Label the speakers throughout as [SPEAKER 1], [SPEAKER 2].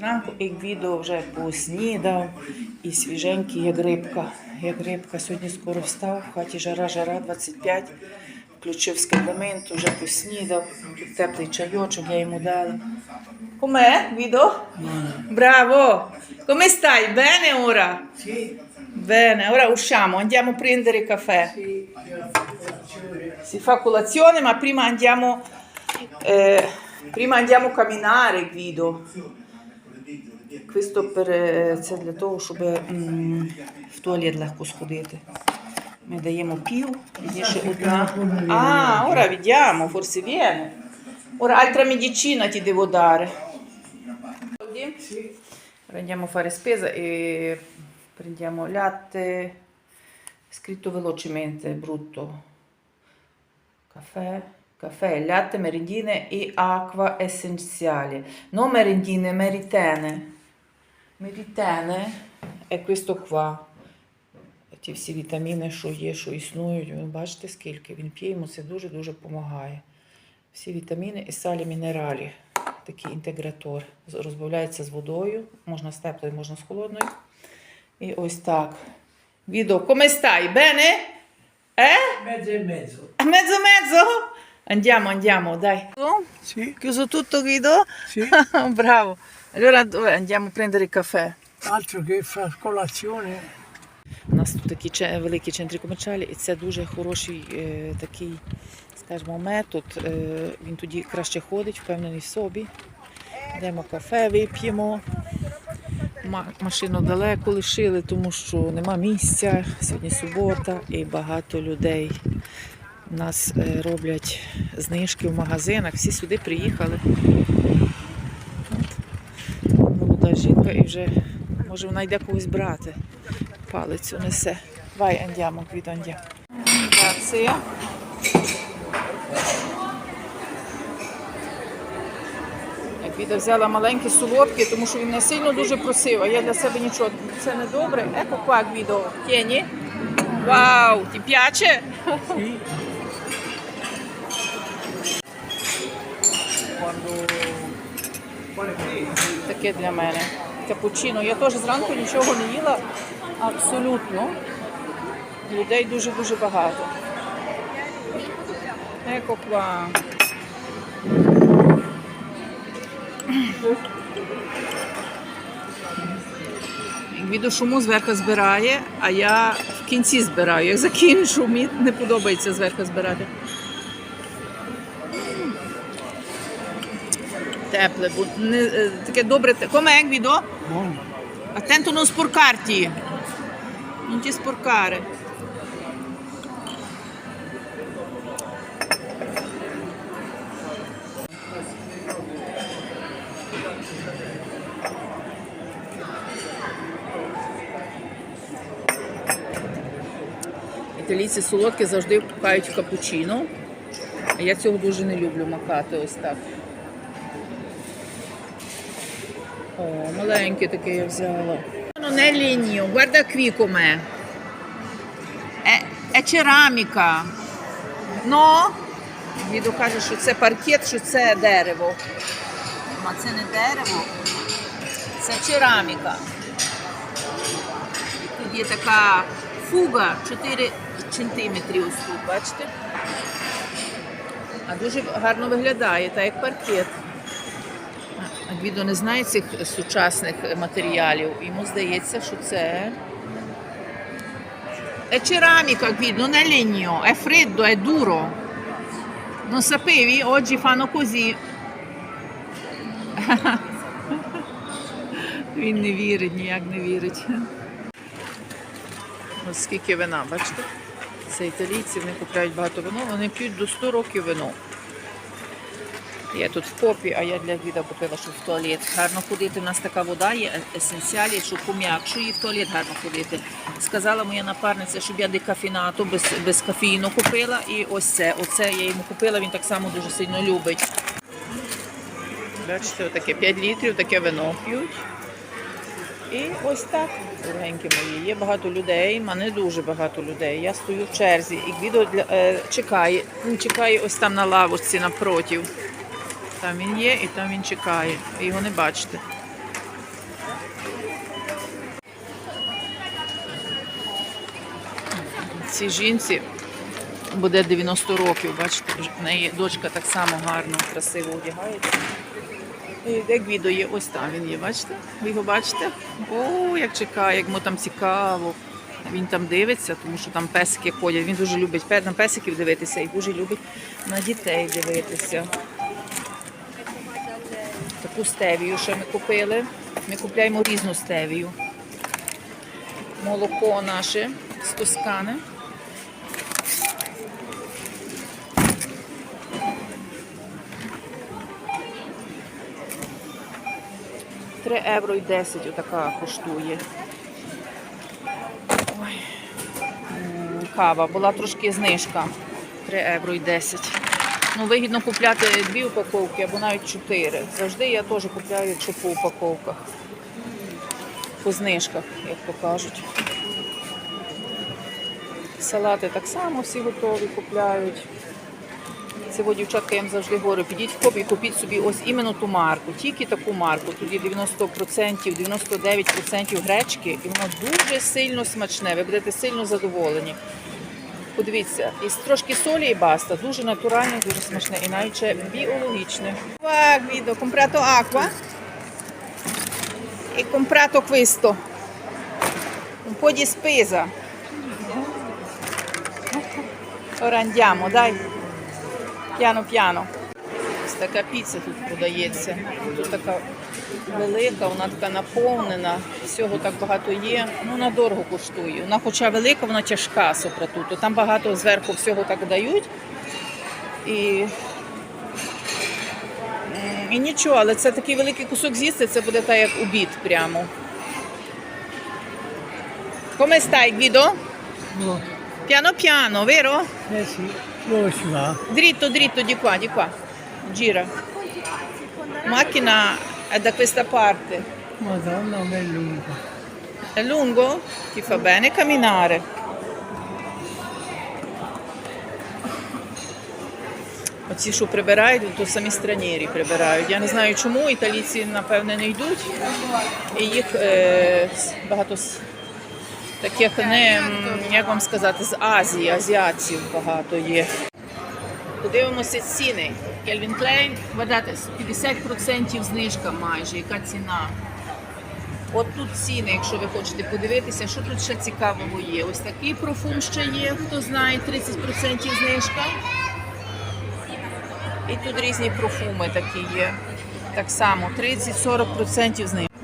[SPEAKER 1] Зранку і відео вже поснідав і свіженький, як рибка. Як рибка. Сьогодні скоро встав, в хаті жара, жара 25. Включив скандамент, вже поснідав. Теплий чайочок, я йому дала. Com'è, Guido? Bravo! Come stai? Bene ora? Bene, ora usciamo, andiamo a prendere caffè. Si fa colazione, ma prima andiamo, eh, prima andiamo a camminare, Guido. Е, це для того, щоб в туалет легко сходити. Ми даємо пів, пізніше одна. А. Ora altra medicina ti devo dare. Ora andiamo a fare spesa e prendiamo latte, scritto velocemente, brutto. Caffè, caffè, latte, merendine e acqua essenziale. Non merendine, meritene. Meritene è questo qua. Ті всі вітаміни, що є, що існують. Ви бачите, скільки він п'є, йому це дуже-дуже допомагає. Всі вітаміни і салі мінералі. Такий інтегратор. Розбавляється з водою. Можна з теплою, можна з холодною. І ось так. Відео, come stai? Bene? Eh?
[SPEAKER 2] Mezzo e mezzo.
[SPEAKER 1] Mezzo mezzo? Andiamo, andiamo, dai.
[SPEAKER 2] Sì,
[SPEAKER 1] Chiuso tutto Guido?
[SPEAKER 2] sì.
[SPEAKER 1] Bravo. Allora dove andiamo a prendere il caffè?
[SPEAKER 2] Altro che far colazione.
[SPEAKER 1] У нас тут такі великі центри комерчалі, і це дуже хороший е, такий, скажімо, метод. Е, він тоді краще ходить, впевнений в собі. Йдемо кафе, вип'ємо. Машину далеко лишили, тому що нема місця. Сьогодні субота і багато людей. У нас е, роблять знижки в магазинах. Всі сюди приїхали. Жінка і вже може вона йде когось брати. Палицю несе. Andiamo, Guido, andiamo. Grazie. Як Guido взяла маленькі солодкі, тому що він не сильно дуже просив, а я для себе нічого. Це не добре. Qua, Guido. Tieni. Вау, ti piace?
[SPEAKER 2] Sì.
[SPEAKER 1] Таке для мене. Капучино. Я теж зранку нічого не їла. Абсолютно. Людей дуже-дуже багато. Еко qua. Відео шуму зверху збирає, а я в кінці збираю. Як закінчу, мені не подобається зверху збирати. Тепле, бо не, е, таке добре. те- Com'è Guido?
[SPEAKER 2] Buono.
[SPEAKER 1] Attento non sporcarti. Non ti sporcare. Італійці солодкі завжди пхають в капучино. А я цього дуже не люблю макати ось так. О, маленьке таке я взяла. Non è legno, guarda qui com'è. È, è ceramica. No? Каже, що це паркет, що це дерево. А це не дерево, це кераміка. І тут є така фуга 4 сантиметри ось тут, бачите? А дуже гарно виглядає, так як паркет. Гвідо не знає цих сучасних матеріалів. Йому здається, що це. È ceramica qui, non è legno, è freddo, è duro. Non sapevi? Oggi fanno. Він не вірить, ніяк не вірить. Ось скільки вина, бачите? Це італійці, вони купляють багато вино, вони п'ють до 100 років вино. Я тут в попі, а я для віда купила, щоб в туалет гарно ходити. У нас така вода є есенціалі, що пом'якшує, і в туалет гарно ходити. Сказала моя напарниця, щоб я декафінату без, без кофеїну купила. І ось це. Оце я йому купила, він так само дуже сильно любить. Бачите, отаке 5 літрів, таке вино п'ють. І ось так, дорогенькі мої, є багато людей, а не дуже багато людей. Я стою в черзі і Гвідо для, е, чекає. Він чекає ось там на лавочці напротив. Там він є і там він чекає. Його не бачите. Цій жінці буде 90 років, бачите, в неї дочка так само гарно, красиво одягається. Як відео є, ось там він є, бачите? Ви його бачите? О, як чекає, як йому там цікаво. Він там дивиться, тому що там песики ходять. Він дуже любить на песиків дивитися і дуже любить на дітей дивитися. Таку стевію ще ми купили. Ми купляємо різну стевію. Молоко наше з Тоскани. Три євро і 10 отака коштує. Ой. Кава. Була трошки знижка. 3 євро і 10. Ну, вигідно купляти дві упаковки або навіть чотири. Завжди я теж купляю, якщо по упаковках. По знижках, як то кажуть. Салати так само всі готові купляють. Сьогодні, дівчатка, я їм завжди говорю, підіть в КОП і купіть собі ось іменно ту марку, тільки таку марку. Є 90%, 99% гречки, і воно дуже сильно смачне. Ви будете сильно задоволені. Подивіться, і трошки солі і баста, дуже натуральне, дуже смачне і навіть біологічне. Так, comprato acqua e comprato questo. Un po' di spesa. Ora andiamo, dai. Piano. Така піца тут подається. Тут така велика, вона така наповнена, всього так багато є. Ну, вона дорого коштує. Вона хоча велика, вона тяжка сопратуто. Там багато зверху всього так дають. І, і нічого, але це такий великий кусок з'їсти, це буде так як обід прямо. Come stai, Guido?
[SPEAKER 2] No.
[SPEAKER 1] Piano piano, vero?
[SPEAKER 2] Eh sì, dove si va?
[SPEAKER 1] Dritto, dritto, di qua, di qua. Gira. Macchina è da questa parte.
[SPEAKER 2] Madonna, ma è lungo.
[SPEAKER 1] È lungo? Ti fa bene camminare. Оці, що прибирають, то самі странєрі прибирають. Я не знаю чому, італійці, напевне, не йдуть. І їх е, багато таких не, як вам сказати, з Азії, азіатців багато є. Подивимося ціни. Кельвін Клейн, гадайте, 50% знижка майже, яка ціна. От тут ціни, якщо ви хочете подивитися, що тут ще цікавого є. Ось такий профум ще є, хто знає, 30% знижка. І тут різні профуми такі є. Так само 30-40% знижка.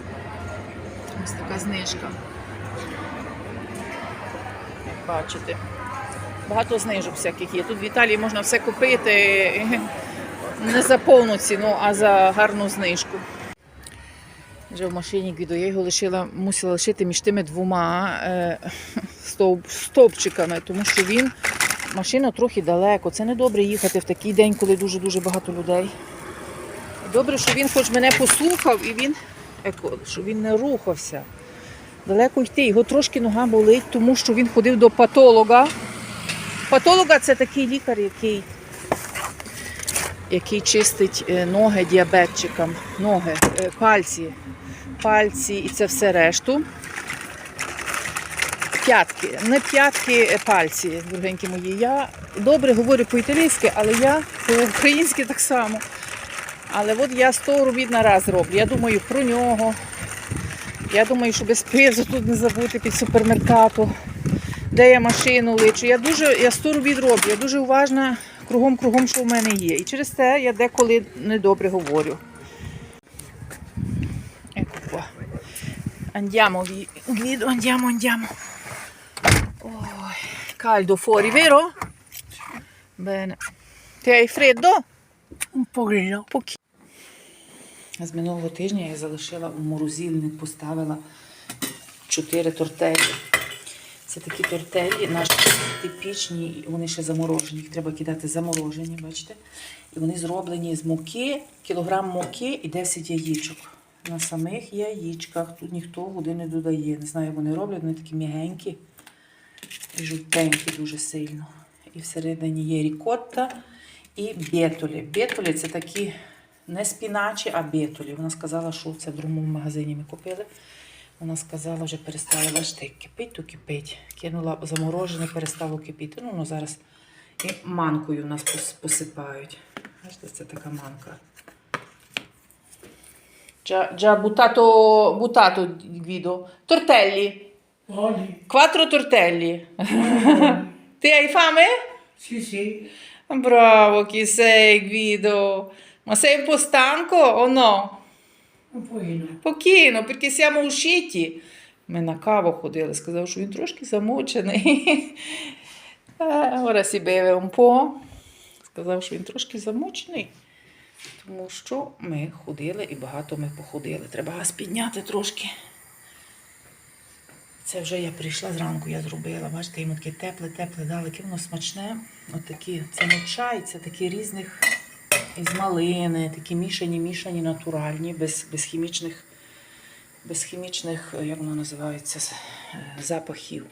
[SPEAKER 1] Ось така знижка. Бачите. Багато знижок всяких є. Тут в Італії можна все купити не за повну ціну, а за гарну знижку. Вже в машині Гвідо, я його лишила, мусила лишити між тими двома е, стовп, стовпчиками, тому що він машина трохи далеко. Це не добре їхати в такий день, коли дуже-дуже багато людей. Добре, що він хоч мене послухав і він, що він не рухався. Далеко йти. Його трошки нога болить, тому що він ходив до патолога. Патолога це такий лікар, який, який чистить е, ноги діабетчикам, ноги, е, пальці, пальці і це все решту. П'ятки, не п'ятки, е, пальці, дорогенькі мої. Я добре говорю по-італійськи, але я по-українськи так само. Але от я 100 робіт на раз роблю. Я думаю про нього. Я думаю, що без пизу тут не забути під супермеркату, де я машину личу. Я дуже, я 100 робіт роблю, я дуже уважна кругом-кругом, що в мене є. І через це я деколи недобре говорю. Ecco qua. Andiamo, Vi- Guido, andiamo, andiamo. Oh, caldo fuori, vero? Bene. Ti hai freddo?
[SPEAKER 2] Un pochino.
[SPEAKER 1] З минулого тижня я залишила у морозильник, поставила 4 тортелі. Це такі тортелі, наші типічні, вони ще заморожені. Їх треба кидати заморожені, бачите? І вони зроблені з муки, кілограм муки і 10 яєчок. На самих яєчках. Тут ніхто води не додає. Не знаю, як вони роблять, вони такі м'ягенькі і жовтенькі дуже сильно. І всередині є рікотта і бетолі. Бетолі це такі Не спіначі, а бетолі. Вона сказала, що це в другому магазині ми купили. Вона сказала, вже перестала бачите, кипить, то кипить. Кинула заморожене, перестало кипіти. Ну, воно зараз і манкою в нас посипають. Бачите, це така манка. Già, già buttato, buttato Guido. Tortelli.
[SPEAKER 2] Oggi?
[SPEAKER 1] Quattro tortelli. Ti hai fame?
[SPEAKER 2] Sì, sì.
[SPEAKER 1] Bravo, chi sei Guido? Ma sei un po' stanco o no?
[SPEAKER 2] Un pochino.
[SPEAKER 1] Pochino, perché siamo usciti. Ми на каву ходили, сказав, що він трошки замучений. Ora si beve. Сказав, що він трошки замучений, тому що ми ходили і багато ми походили. Треба газ підняти трошки. Це вже я прийшла зранку, я зробила. Бачите, йому таке тепле, тепле дали, яке воно смачне. Отакі, це не чай, це такі різних із малини, такі мішані, мішані, натуральні, без, без хімічних, без хімічних, е, як воно називається, е, запахів.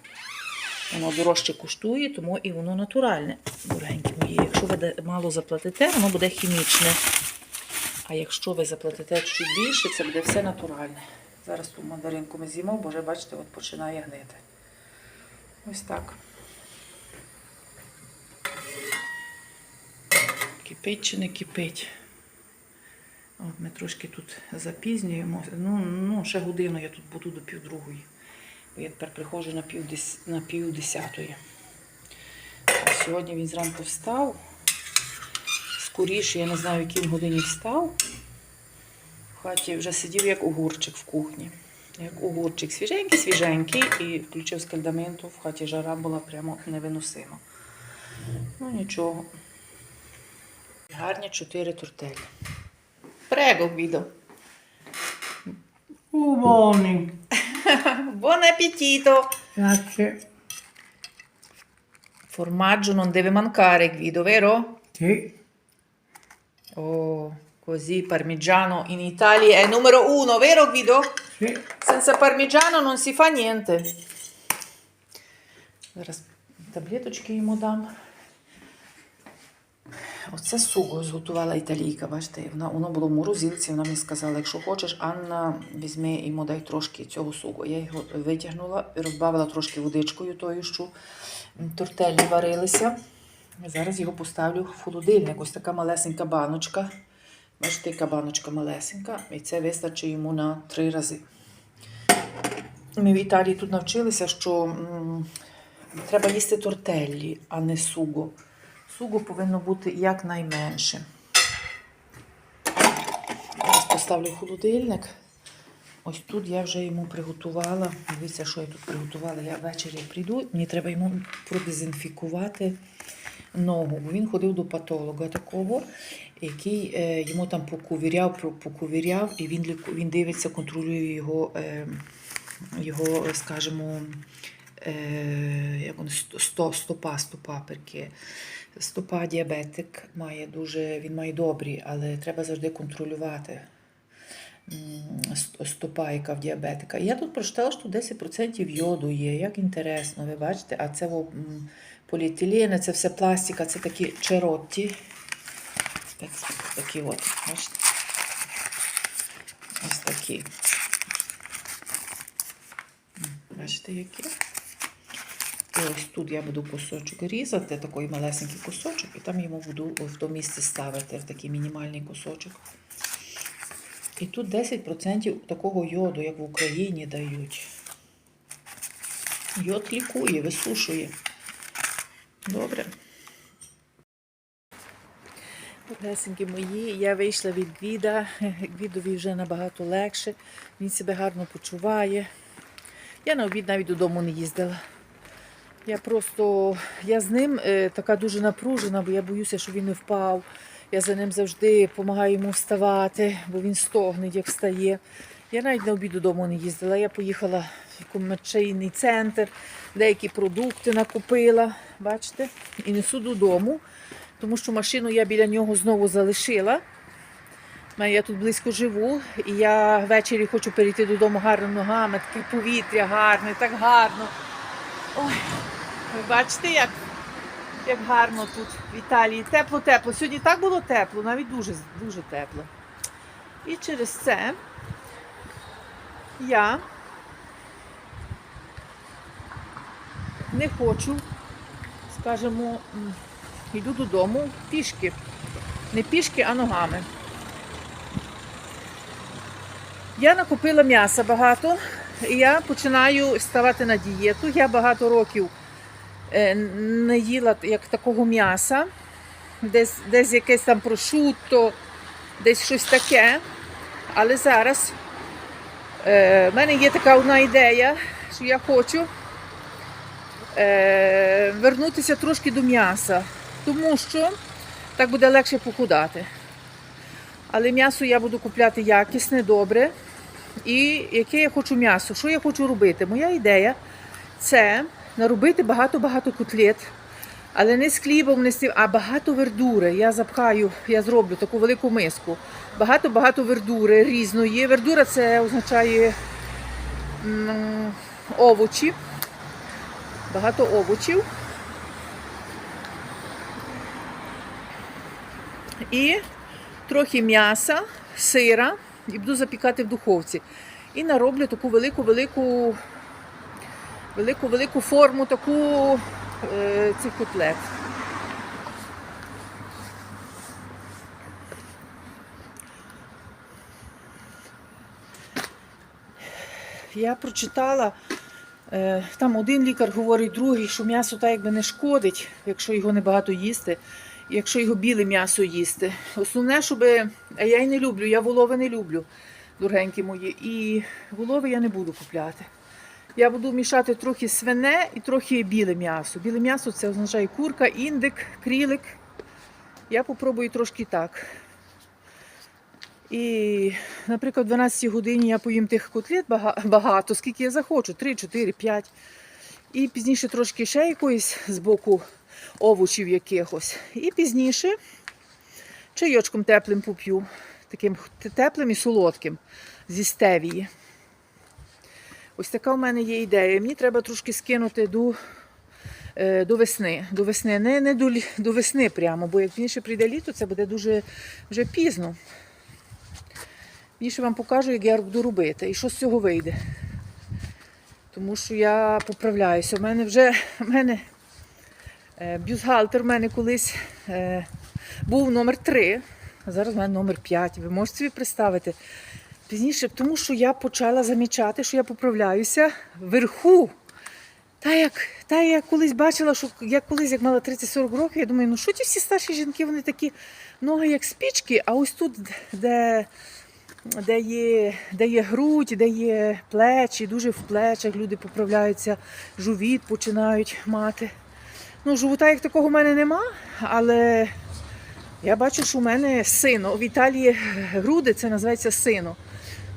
[SPEAKER 1] Воно дорожче коштує, тому і воно натуральне, дорогенькі мої. Якщо ви мало заплатите, воно буде хімічне. А якщо ви заплатите чуть більше, це буде все натуральне. Зараз ту мандаринку ми з'їмо, бо вже бачите, от починає гнити. Ось так. Кипить чи не кипить. От ми трошки тут запізнюємося. Ну, ну, ще годину я тут буду до півдругої. Бо я тепер приходжу на пів, десятої. А сьогодні він зранку встав. Скоріше, я не знаю, в якій годині встав. В хаті вже сидів як огурчик в кухні. Як огурчик свіженький, свіженький, і включив скальдаменту. В хаті жара була прямо невиносима. Ну нічого. Гарні чотири тортелі. Прего, Гвідо.
[SPEAKER 2] Uh, buoni.
[SPEAKER 1] Buon appetito!
[SPEAKER 2] Grazie.
[SPEAKER 1] Formaggio non deve mancare, Guido, vero?
[SPEAKER 2] Sì.
[SPEAKER 1] Oh, così parmigiano in Italia è numero uno, vero Guido?
[SPEAKER 2] Sì.
[SPEAKER 1] Senza parmigiano non si fa niente. Зараз таблеточки йому дам. Оце суго зготувала італійка, бачите, вона, воно було в морозилці, вона мені сказала, якщо хочеш, Анна, візьми йому дай трошки цього сугу. Я його витягнула, розбавила трошки водичкою тою, що тортелі варилися. Зараз його поставлю в холодильник. Ось така малесенька баночка. Бачите, яка баночка малесенька, і це вистачить йому на три рази. Ми в Італії тут навчилися, що м, треба їсти тортеллі, а не суго. Суго повинно бути якнайменше. Зараз поставлю в холодильник. Ось тут я вже йому приготувала. Дивіться, що я тут приготувала. Я ввечері прийду, мені треба йому продезінфікувати ногу. Бо він ходив до патолога такого, який е, йому там покувіряв, про- покувіряв, і він, він дивиться, контролює його, е, його скажімо, е, як сто, стопа, стопа, перки. Стопа діабетик має дуже, він має добрі, але треба завжди контролювати стопа, яка в діабетика. Я тут прочитала, що 10% йоду є. Як інтересно, ви бачите, а це поліетилени, це все пластика, це такі черотті. Так, такі от, бачите? Ось такі. Бачите, які? Ось тут я буду кусочок різати, такий малесенький кусочок, і там йому буду в то місце ставити, в такий мінімальний кусочок. І тут 10% такого йоду, як в Україні дають. Йод лікує, висушує. Добре. Лесенькі мої, я вийшла від Гвіда. Гвідові вже набагато легше. Він себе гарно почуває. Я на обід навіть додому не їздила. Я просто я з ним е, така дуже напружена, бо я боюся, що він не впав. Я за ним завжди допомагаю йому вставати, бо він стогне, як встає. Я навіть на обід додому не їздила. Я поїхала в комерційний центр, деякі продукти накупила, бачите, і несу додому, тому що машину я біля нього знову залишила. Я тут близько живу, і я ввечері хочу перейти додому гарними ногами, таке повітря гарне, так гарно. Ой, ви бачите, як, як гарно тут в Італії. Тепло-тепло. Сьогодні так було тепло, навіть дуже, дуже тепло. І через це я не хочу, скажімо, йду додому пішки. Не пішки, а ногами. Я накупила м'яса багато, і я починаю ставати на дієту. Я багато років не їла як такого м'яса, десь, десь якесь там прошутто, десь щось таке. Але зараз е, в мене є така одна ідея, що я хочу е, вернутися трошки до м'яса, тому що так буде легше похудати. Але м'ясо я буду купляти якісне, добре. І яке я хочу м'ясо? Що я хочу робити? Моя ідея це наробити багато-багато котлет, але не з хлібом, не з цим, а багато вердури. Я запхаю, я зроблю таку велику миску. Багато-багато вердури різної. Вердура це означає овочі. Багато овочів. І трохи м'яса, сира і буду запікати в духовці. І нароблю таку велику-велику велику-велику форму таку е, цих котлет. Я прочитала, е, там один лікар говорить, другий, що м'ясо так якби не шкодить, якщо його небагато їсти, якщо його біле м'ясо їсти. Основне, щоб. А я й не люблю, я волови не люблю, дорогенькі мої. І волови я не буду купляти. Я буду мішати трохи свине і трохи біле м'ясо. Біле м'ясо це означає курка, індик, крілик. Я попробую трошки так. І, наприклад, в 12 годині я поїм тих котлет багато, скільки я захочу, 3, 4, 5. І пізніше трошки ще якоїсь з боку овочів якихось. І пізніше чайочком теплим поп'ю, таким теплим і солодким зі стевії. Ось така в мене є ідея. Мені треба трошки скинути до, е, до весни. До весни. Не, не до, до весни прямо, бо як пізніше прийде літо, це буде дуже вже пізно. Пізніше вам покажу, як я буду робити і що з цього вийде. Тому що я поправляюся. У мене вже у мене е, бюстгальтер у мене колись е, був номер 3, а зараз у мене номер 5. Ви можете собі представити? Пізніше, тому що я почала замічати, що я поправляюся вверху. Та як, та я колись бачила, що я колись як мала 30-40 років, я думаю, ну що ті всі старші жінки, вони такі ноги як спічки, а ось тут, де, де, є, де є грудь, де є плечі, дуже в плечах люди поправляються, живіт починають мати. Ну, живота як такого в мене нема, але я бачу, що у мене сино. В Італії груди це називається сино.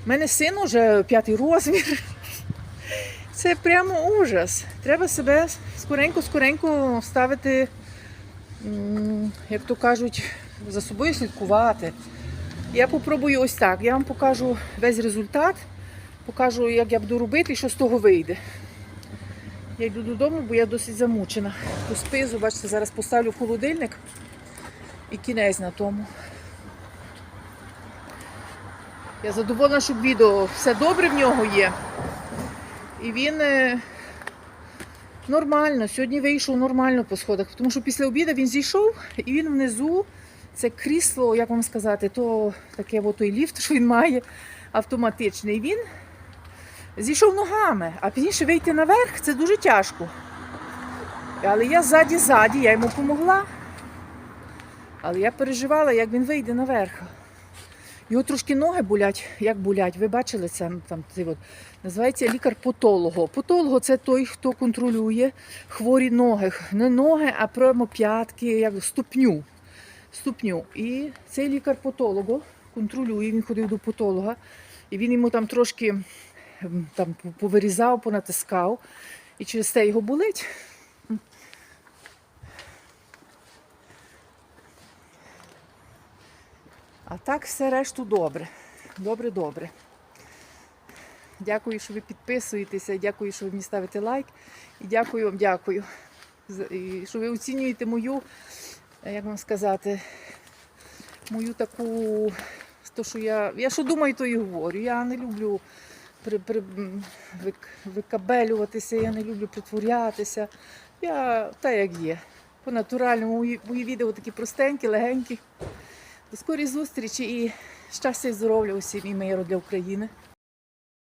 [SPEAKER 1] У мене син уже п'ятий розмір. Це прямо ужас. Треба себе скоренько-скоренько ставити, як то кажуть, за собою слідкувати. Я попробую ось так. Я вам покажу весь результат, покажу, як я буду робити і що з того вийде. Я йду додому, бо я досить замучена. Ту спизу, бачите, зараз поставлю холодильник і кінець на тому. Я задоволена, що відео все добре в нього є. І він е, нормально, сьогодні вийшов нормально по сходах, тому що після обіду він зійшов і він внизу, це крісло, як вам сказати, то таке от той ліфт, що він має автоматичний. Він зійшов ногами, а пізніше вийти наверх це дуже тяжко. Але я ззаді-ззаді, я йому допомогла. Але я переживала, як він вийде наверх. Його трошки ноги болять, як болять. Ви бачили це там цей от, називається лікар-потолого. Потолого це той, хто контролює хворі ноги. Не ноги, а прямо п'ятки, як ступню. ступню. І цей лікар-потолого контролює, він ходив до потолога, і він йому там трошки там, повирізав, понатискав, і через це його болить. А так все решту добре. Добре-добре. Дякую, що ви підписуєтеся, дякую, що ви мені ставите лайк. І дякую вам, дякую, що ви оцінюєте мою, е, як вам сказати, мою таку, то, що я я що думаю, то і говорю. Я не люблю при, при, викабелюватися, я не люблю притворятися. Я та як є. По-натуральному мої, мої відео такі простенькі, легенькі. До скорій зустрічі і щастя і здоров'я усім і миру для України.